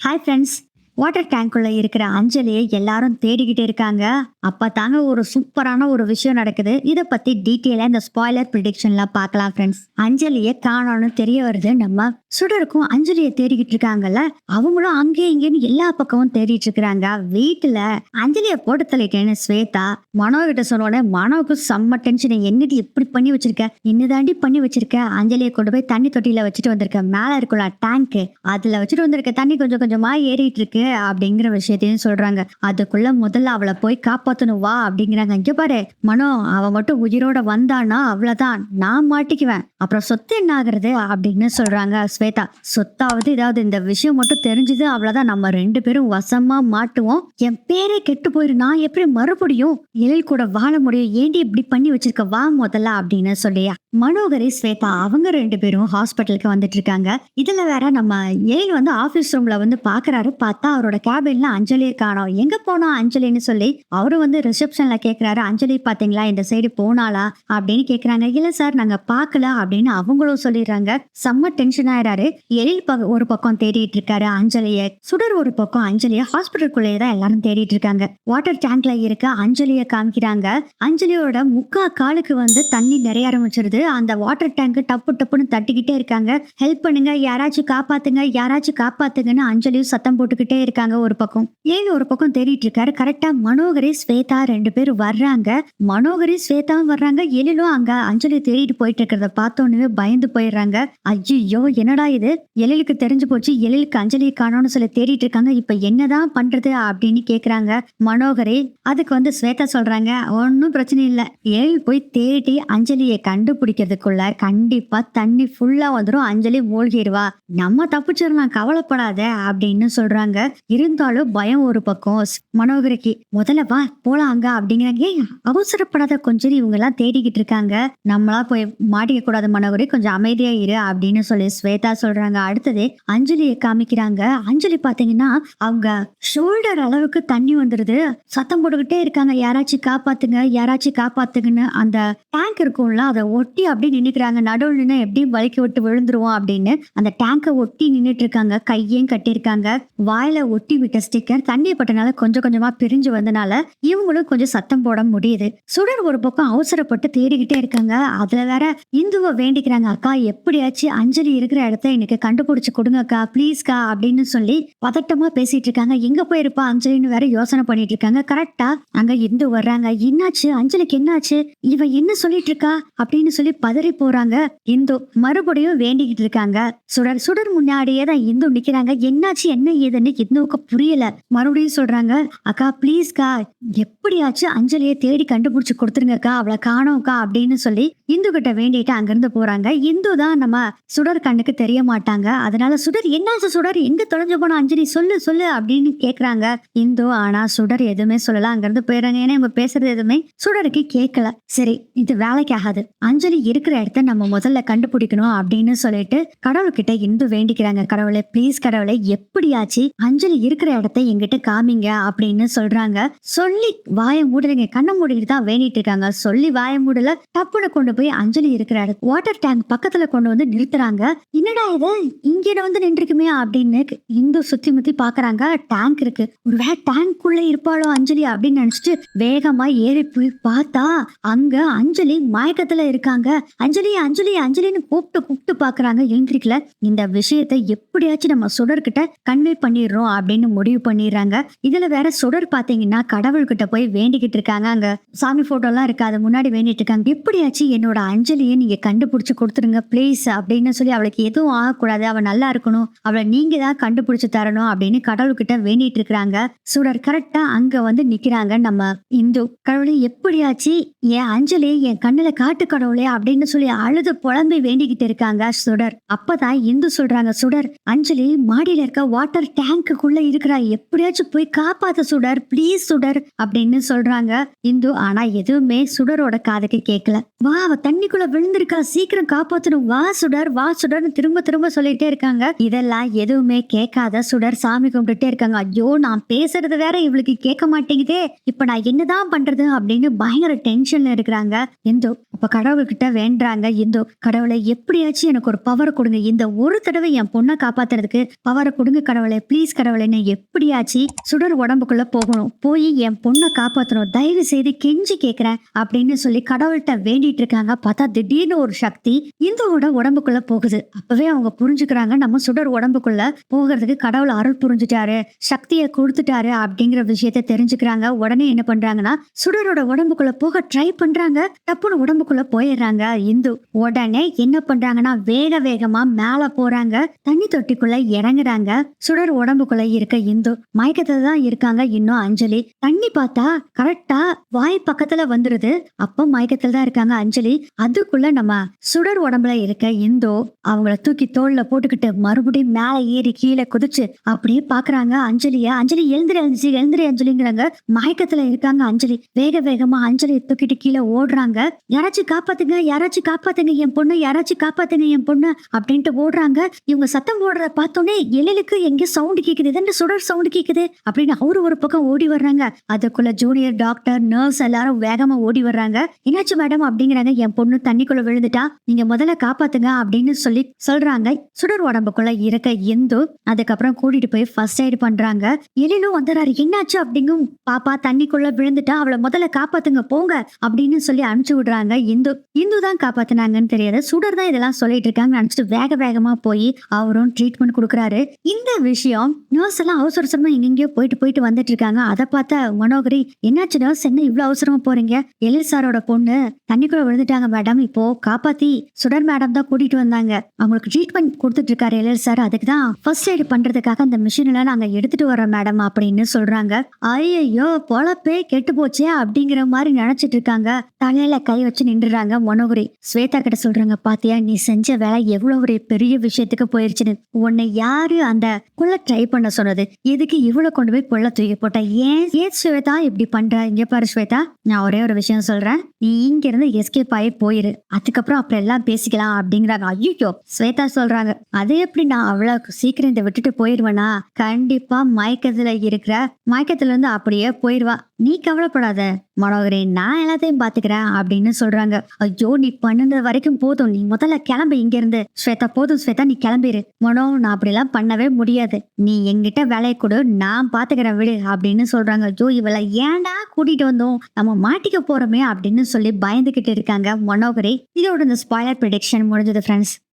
Hi friends water டேங்க்குள்ள இருக்கிற அஞ்சலியை எல்லாரும் தேடிக்கிட்டு இருக்காங்க. அப்ப தாங்க ஒரு சூப்பரான ஒரு விஷயம் நடக்குது. இதை பத்தி டீட்டெயிலா இந்த ஸ்பாய்லர் ப்ரிடிக்ஷன்ல பார்க்கலாம் ஃப்ரெண்ட்ஸ் அஞ்சலியை காணோம்னு தெரிய வருது. நம்ம சுடருக்கும் அஞ்சலியை தேடிக்கிட்டு இருக்காங்கல்ல. அவங்களும் அங்கேயும் இங்கேயும் எல்லா பக்கமும் தேடிட்டு இருக்கிறாங்க. வீட்டுல அஞ்சலியை போட்டு தள்ளிட்டேன்னு ஸ்வேதா மனோ கிட்ட சொன்னோட மனோவுக்கு செம்ம டென்ஷன் என்னடி இப்படி பண்ணி வச்சிருக்க? என்னதாண்டி பண்ணி வச்சிருக்க? அஞ்சலியை கொண்டு போய் தண்ணி தொட்டியில வச்சுட்டு வந்திருக்க. மேல இருக்குள்ள டேங்க் அதுல வச்சுட்டு வந்திருக்க தண்ணி கொஞ்சம் கொஞ்சமா ஏறிட்டு இருக்கு. அப்படிங்கிற விஷயத்தையும் சொல்றாங்க. அதுக்குள்ள முதல்ல அவளை போய் காப்பாத்தணும் வா அப்படிங்கிறாங்க. இங்க பாரு மனோ அவ மட்டும் உயிரோட வந்தானா அவ்வளவுதான். நான் மாட்டிக்குவேன். அப்புறம் சொத்து என்ன ஆகுறது அப்படின்னு சொல்றாங்க ஸ்வேதா. சொத்தாவது ஏதாவது இந்த விஷயம் மட்டும் தெரிஞ்சது அவ்வளவுதான். நம்ம ரெண்டு பேரும் வசமா மாட்டுவோம். என் பேரே கெட்டு போயிரு. நான் எப்படி மறுபடியும் எழில் கூட வாழ முடியும்? ஏண்டி இப்படி பண்ணி வச்சிருக்க? வா முதல்ல அப்படின்னு சொல்லியா. மனோகரி ஸ்வேதா அவங்க ரெண்டு பேரும் ஹாஸ்பிட்டலுக்கு வந்துட்டு இருக்காங்க இதுல வேற நம்ம ஏழு வந்து ஆபீஸ் ரூம்ல வந்து பாக்குறாரு. பார்த்தா அவரோட கேபின்ல அஞ்சலியை காணோம் எங்க போனோம் அஞ்சலின்னு சொல்லி அவரு வந்து ரிசப்ஷன்ல கேக்குறாரு. அஞ்சலி பாத்தீங்களா இந்த சைடு போனாளா? அப்படின்னு கேக்குறாங்க. இல்ல சார் நாங்க பார்க்கல அப்படின்னு அவங்களும் சொல்லிடுறாங்க. செம்ம டென்ஷன் ஆயிடாரு எழில் ஒரு பக்கம் தேடிட்டு இருக்காரு அஞ்சலிய. சுடர் ஒரு பக்கம் அஞ்சலிய. ஹாஸ்பிட்டலுக்குள்ளேயே தான் எல்லாரும் தேடிட்டு இருக்காங்க வாட்டர் டேங்க்ல இருக்க அஞ்சலிய காமிக்கிறாங்க. அஞ்சலியோட முக்கா காலுக்கு வந்து தண்ணி நிறைய ஆரம்பிச்சிருது. அந்த வாட்டர் டேங்க் டப்பு டப்புன்னு தட்டிக்கிட்டே இருக்காங்க. ஹெல்ப் பண்ணுங்க யாராச்சும் காப்பாத்துங்க யாராச்சும் காப்பாத்துங்கன்னு அஞ்சலியும் சத்தம் போட்டுக்கிட்டே இருக்காங்க ஒரு பக்கம். ஏழு ஒரு பக்கம் தேடிட்டு இருக்காரு. கரெக்டா மனோகரி ஸ்வேதா ரெண்டு பேரும் வர்றாங்க. மனோகரி ஸ்வேதாவும் வர்றாங்க. எழிலும் அங்க அஞ்சலி தேடிட்டு போயிட்டு இருக்கிறத பார்த்தோன்னே பயந்து போயிடுறாங்க. ஐயோ என்னடா இது? எழிலுக்கு தெரிஞ்சு போச்சு. எழிலுக்கு அஞ்சலி காணோம்னு சொல்லி தேடிட்டு இருக்காங்க. இப்ப என்னதான் பண்றது அப்படின்னு கேக்குறாங்க மனோகரி. அதுக்கு வந்து ஸ்வேதா சொல்றாங்க ஒன்னும் பிரச்சனை இல்லை. எழில் போய் தேடி அஞ்சலியை கண்டுபிடி குடிக்கிறதுக்குள்ள கண்டிப்பா தண்ணி ஃபுல்லா வந்துடும் அஞ்சலி மூழ்கிடுவா நம்ம தப்பிச்சிடலாம் கவலைப்படாத அப்படின்னு சொல்றாங்க. இருந்தாலும் பயம் ஒரு பக்கம். மனோகரிக்கு முதல்ல வா போலாங்க அப்படிங்கிறாங்க. ஏய் அவசரப்படாத கொஞ்சம் இவங்க எல்லாம் தேடிக்கிட்டு இருக்காங்க. நம்மளா போய் மாட்டிக்க கூடாது மனோகரி கொஞ்சம் அமைதியா இரு அப்படின்னு சொல்லி ஸ்வேதா சொல்றாங்க. அடுத்தது அஞ்சலியை காமிக்கிறாங்க. அஞ்சலி பாத்தீங்கன்னா அவங்க ஷோல்டர் அளவுக்கு தண்ணி வந்துருது. சத்தம் போட்டுக்கிட்டே இருக்காங்க. யாராச்சும் காப்பாத்துங்க யாராச்சும் காப்பாத்துங்கன்னு அந்த டேங்க் இருக்கும்ல அதை ஒட்டி ஒட்டி அப்படி நின்றுக்கிறாங்க நடுவில் நின்று எப்படி வலிக்கி விட்டு விழுந்துருவோம் அப்படின்னு. அந்த டேங்கை ஒட்டி நின்றுட்டு இருக்காங்க கையையும் கட்டியிருக்காங்க. வாயில ஒட்டி விட்ட ஸ்டிக்கர் தண்ணி பட்டனால கொஞ்சம் கொஞ்சமா பிரிஞ்சு வந்தனால இவங்களும் கொஞ்சம் சத்தம் போட முடியுது. சுடர் ஒரு பக்கம் அவசரப்பட்டு தேடிக்கிட்டே இருக்காங்க. அதுல வேற இந்துவை வேண்டிக்கிறாங்க. அக்கா எப்படியாச்சும் அஞ்சலி இருக்கிற இடத்த எனக்கு கண்டுபிடிச்சு கொடுங்கக்கா ப்ளீஸ்க்கா அப்படின்னு சொல்லி பதட்டமா பேசிட்டு இருக்காங்க எங்க போயிருப்பா அஞ்சலின்னு வேற யோசனை பண்ணிட்டு இருக்காங்க கரெக்டா அங்க இந்து வர்றாங்க. என்னாச்சு? அஞ்சலிக்கு என்னாச்சு? இவ என்ன சொல்லிட்டு இருக்கா அப்படின்னு சொல்லி பதறி போறாங்க. இந்து மறுபடியும் வேண்டிக்கிட்டு இருக்காங்க. சுடர் சுடர் முன்னாடியே தான் இந்து நிக்கிறாங்க. என்னாச்சு என்ன ஏதுன்னு இந்துவுக்கு புரியல. மறுபடியும் சொல்றாங்க அக்கா ப்ளீஸ்க்கா எப்படியாச்சும் அஞ்சலியை தேடி கண்டுபிடிச்சு கொடுத்துருங்கக்கா. அவளை காணோம்க்கா அப்படின்னு சொல்லி இந்து கிட்ட வேண்டிட்டு அங்கிருந்து போறாங்க. இந்து தான் நம்ம சுடர் கண்ணுக்கு தெரிய மாட்டாங்க. அதனால சுடர் என்னாச்சு சுடர்? எங்க தொலைஞ்சு போன அஞ்சலி? சொல்லு சொல்லு அப்படின்னு கேக்குறாங்க. இந்து ஆனா சுடர் எதுவுமே சொல்லல. அங்கிருந்து போயிடுறாங்க. ஏன்னா இவங்க பேசுறது எதுவுமே சுடருக்கு கேட்கல சரி இது வேலைக்கு ஆகாது அஞ்சலி இருக்கிற இடத்த நம்ம முதல்ல கண்டுபிடிக்கணும் அப்படின்னு சொல்லிட்டு கடவுள்கிட்ட இந்து வேண்டிக்கிறாங்க. கடவுளை ப்ளீஸ் கடவுளை எப்படியாச்சு அஞ்சலி இருக்கிற இடத்த எங்கிட்ட காமிங்க அப்படின்னு சொல்றாங்க. சொல்லி வாய மூடலைங்க கண்ணை மூடிட்டு தான் வேண்டிட்டு இருக்காங்க. சொல்லி வாய மூடல டப்புன்னு கொண்டு போய் அஞ்சலி இருக்கிற வாட்டர் டேங்க் பக்கத்துல கொண்டு வந்து நிறுத்துறாங்க. என்னடா இது? இங்க வந்து நின்றுக்குமே அப்படின்னு இந்து சுத்தி முத்தி பாக்குறாங்க. டேங்க் இருக்கு. ஒருவேளை டேங்க்குள்ள இருப்பாளோ அஞ்சலி அப்படின்னு நினைச்சிட்டு வேகமா ஏறி போய் பார்த்தா அங்க அஞ்சலி மயக்கத்துல இருக்காங்க. அஞ்சலி அஞ்சலி அஞ்சலின்னு கூப்பிட்டு கூப்பிட்டு பாக்குறாங்க எழுந்திரிக்கல இந்த விஷயத்த எப்படியாச்சும் நம்ம சுடர்கிட்ட கன்வே பண்ணிடுறோம் அப்படின்னு முடிவு பண்ணிடுறாங்க. இதுல வேற சுடர் பாத்தீங்கன்னா கடவுள்கிட்ட போய் வேண்டிக்கிட்டு இருக்காங்க அங்க. சாமி போட்டோ எல்லாம் இருக்கு அது முன்னாடி வேண்டிட்டு இருக்காங்க. எப்படியாச்சும் என்னோட அஞ்சலியை நீங்க கண்டுபிடிச்சு கொடுத்துருங்க ப்ளீஸ் அப்படின்னு சொல்லி அவளுக்கு எதுவும் ஆகக்கூடாது. அவள் நல்லா இருக்கணும். அவளை நீங்க தான் கண்டுபிடிச்சு தரணும் அப்படின்னு கடவுள்கிட்ட வேண்டிட்டு இருக்கிறாங்க. சுடர் கரெக்டா அங்க வந்து நிக்கிறாங்க நம்ம இந்து. கடவுளே எப்படியாச்சு என் அஞ்சலி என் கண்ணுல காட்டு கடவுளே அப்படின்னு சொல்லி அழுது புலம்பி வேண்டிக்கிட்டு இருக்காங்க சுடர். அப்பதான் இந்து சொல்றாங்க சுடர் அஞ்சலி மாடியில இருக்க வாட்டர் டேங்க்குள்ள இருக்கிறா. எப்படியாச்சும் போய் காப்பாத்த சுடர் ப்ளீஸ் சுடர் அப்படின்னு சொல்றாங்க இந்து. ஆனா எதுவுமே சுடரோட காதுக்கு கேட்கல வா அவ தண்ணிக்குள்ள விழுந்திருக்கா சீக்கிரம் காப்பாத்தணும். வா சுடர் வா சுடர்னு திரும்ப திரும்ப சொல்லிட்டே இருக்காங்க. இதெல்லாம் எதுவுமே கேட்காத சுடர் சாமி கும்பிட்டுட்டே இருக்காங்க. ஐயோ நான் பேசுறது வேற இவளுக்கு கேட்க மாட்டேங்குதே. இப்ப நான் என்னதான் பண்றது அப்படின்னு பயங்கர டென்ஷன்ல இருக்கிறாங்க. இந்து இப்ப கடவுள்கிட்ட வேண்டாங்க இந்து கடவுளை எப்படியாச்சும் எனக்கு ஒரு பவர் கொடுங்க. இந்த ஒரு தடவை என் பொண்ணை காப்பாத்துறதுக்கு பவரை கொடுங்க கடவுளை. ப்ளீஸ் கடவுளைன்னு எப்படியாச்சு சுடர் உடம்புக்குள்ள போகணும். போய் என் பொண்ணை காப்பாத்தணும். தயவு செய்து கெஞ்சி கேட்கிறேன் அப்படின்னு சொல்லி கடவுள்கிட்ட வேண்டிட்டு இருக்காங்க. பார்த்தா திடீர்னு ஒரு சக்தி இந்துவோட உடம்புக்குள்ள போகுது. அப்பவே அவங்க புரிஞ்சுக்கிறாங்க நம்ம சுடர் உடம்புக்குள்ள போகிறதுக்கு கடவுள் அருள் புரிஞ்சுட்டாரு சக்தியை கொடுத்துட்டாரு அப்படிங்கிற விஷயத்த தெரிஞ்சுக்கிறாங்க. உடனே என்ன பண்றாங்கன்னா சுடரோட உடம்புக்குள்ள போக ட்ரை பண்றாங்க. டப்புன்னு உடம்புக்குள்ள போயிடுறாங்க. இந்து உடனே என்ன பண்றாங்கன்னா வேக வேகமா மேல போறாங்க. தண்ணி தொட்டிக்குள்ள இறங்குறாங்க. சுடர் உடம்புக்குள்ள இருக்க இந்து மயக்கத்துல தான் இருக்காங்க இன்னும் அஞ்சலி. தண்ணி பார்த்தா கரெக்டா வாய் பக்கத்துல வந்துருது. அப்போ மயக்கத்துல தான் இருக்காங்க அஞ்சலி. அதுக்குள்ள நம்ம சுடர் உடம்புல இருக்க இந்தோ அவங்கள தூக்கி தோல்ல போட்டுக்கிட்டு மறுபடியும் மேல ஏறி கீழே குதிச்சு அப்படியே பாக்குறாங்க. அஞ்சலிய அஞ்சலி எழுந்திரி அஞ்சலி எழுந்திரி அஞ்சலிங்கிறாங்க. மயக்கத்துல இருக்காங்க அஞ்சலி. வேக வேகமா அஞ்சலியை தூக்கிட்டு கீழே ஓடுறாங்க. யாராச்சும் காப்பாத்துங்க யாராச்சும் காப்பாத்துங்க என் பொண்ணு யாராச்சும் காப்பாத்துங்க என் பொண்ணு அப்படின்ட்டு ஓடுறாங்க. இவங்க சத்தம் போடுறத பார்த்தோன்னே எழிலுக்கு எங்க சவுண்ட் கேக்குது? இதென்ன சுடர் சவுண்ட் கேக்குது? அப்படின்னு அவரு ஒரு பக்கம் ஓடி வர்றாங்க. அதுக்குள்ள ஜூனியர் டாக்டர் நர்ஸ் எல்லாரும் வேகமா ஓடி வர்றாங்க. என்னாச்சு மேடம் அப்படிங்கிறாங்க. என் பொண்ணு தண்ணிக்குள்ள விழுந்துட்டா நீங்க முதல்ல காப்பாத்துங்க அப்படின்னு சொல்லி சொல்றாங்க. சுடர் உடம்புக்குள்ள இருக்க இந்து அதுக்கப்புறம் கூட்டிட்டு போய் ஃபர்ஸ்ட் எய்ட் பண்றாங்க. எழிலும் வந்துடுறாரு என்னாச்சு? அப்படிங்கும் பாப்பா தண்ணிக்குள்ள விழுந்துட்டா அவளை முதல்ல காப்பாத்துங்க போங்க அப்படின்னு சொல்லி அனுப்பிச்சு விடுறாங்க இந்து. இந்து தான் காப்பாத்துனாங்கன்னு தெரியாது. சுடர் தான் இதெல்லாம் சொல்லிட்டு இருக்காங்க நினைச்சிட்டு வேக வேகமா போய் அவரும் ட்ரீட்மெண்ட் கொடுக்குறாரு. இந்த விஷயம் நர்ஸ் எல்லாம் அவசர அவசரமா எங்கெங்கயோ போயிட்டு போயிட்டு வந்துட்டு இருக்காங்க அதை பார்த்தா மனோகரி என்னாச்சு நர்ஸ் என்ன இவ்வளவு அவசரமா போறீங்க? எழில் சாரோட பொண்ணு. தண்ணிக்குள்ள விழுந்துட்டாங்க மேடம் இப்போ காப்பாத்தி சுடர் மேடம் தான் கூட்டிட்டு வந்தாங்க. அவங்களுக்கு ட்ரீட்மெண்ட் கொடுத்துட்டு இருக்காரு எழில் சார். அதுக்கு தான் ஃபர்ஸ்ட் எய்ட் பண்றதுக்காக அந்த மிஷின் எல்லாம் நாங்க எடுத்துட்டு வரோம் மேடம் அப்படின்னு சொல்றாங்க. ஐயோ பொழப்பே கெட்டு போச்சே அப்படிங்கிற மாதிரி நினைச்சிட்டு இருக்காங்க தலையில கை வச்சு நின்றுறாங்க மனோகரி. ஸ்வேதா கிட்ட சொல்றாங்க பாத்தியா நீ செஞ்ச வேலை எவ்வளவு ஒரு பெரிய விஷயத்துக்கு போயிருச்சுன்னு. உன்னை யாரு அந்த குள்ள ட்ரை பண்ண சொன்னது? எதுக்கு இவ்வளவு கொண்டு போய் பொள்ள தூக்கி போட்ட? ஏன்? ஏன் ஸ்வேதா இப்படி பண்ற? இங்க பாரு ஸ்வேதா நான் ஒரே ஒரு விஷயம் சொல்றேன். நீ இங்க இருந்து எஸ்கேப் ஆகி போயிரு. அதுக்கப்புறம் அப்புறம் எல்லாம் பேசிக்கலாம் அப்படிங்கிறாங்க. ஐயோ ஸ்வேதா சொல்றாங்க. அது எப்படி நான் அவ்வளவு சீக்கிரம் இதை விட்டுட்டு போயிருவேனா கண்டிப்பா மயக்கத்துல இருக்கிற மயக்கத்துல இருந்து அப்படியே போயிருவா நீ கவலைப்படாத மனோகரே நான் எல்லாத்தையும் பாத்துக்கிறேன் அப்படின்னு சொல்றாங்க. ஐயோ நீ பண்ணுறது வரைக்கும் போதும். நீ முதல்ல கிளம்பு இங்க இருந்து ஸ்வேதா போதும் ஸ்வேதா நீ கிளம்பிரு. மனோ நான் அப்படிலாம் பண்ணவே முடியாது. நீ என்கிட்ட வேலையை கொடு நான் பாத்துக்கிறேன் விடு அப்படின்னு சொல்றாங்க. ஐயோ இவளை ஏன்டா கூட்டிட்டு வந்தோம்? நம்ம மாட்டிக்க போறோமே அப்படின்னு சொல்லி பயந்துகிட்டு இருக்காங்க மனோகரே. இதோட இந்த ஸ்பாய்லர் ப்ரிடிக்ஷன் முடிஞ்சது ஃப்ரெண்ட்ஸ்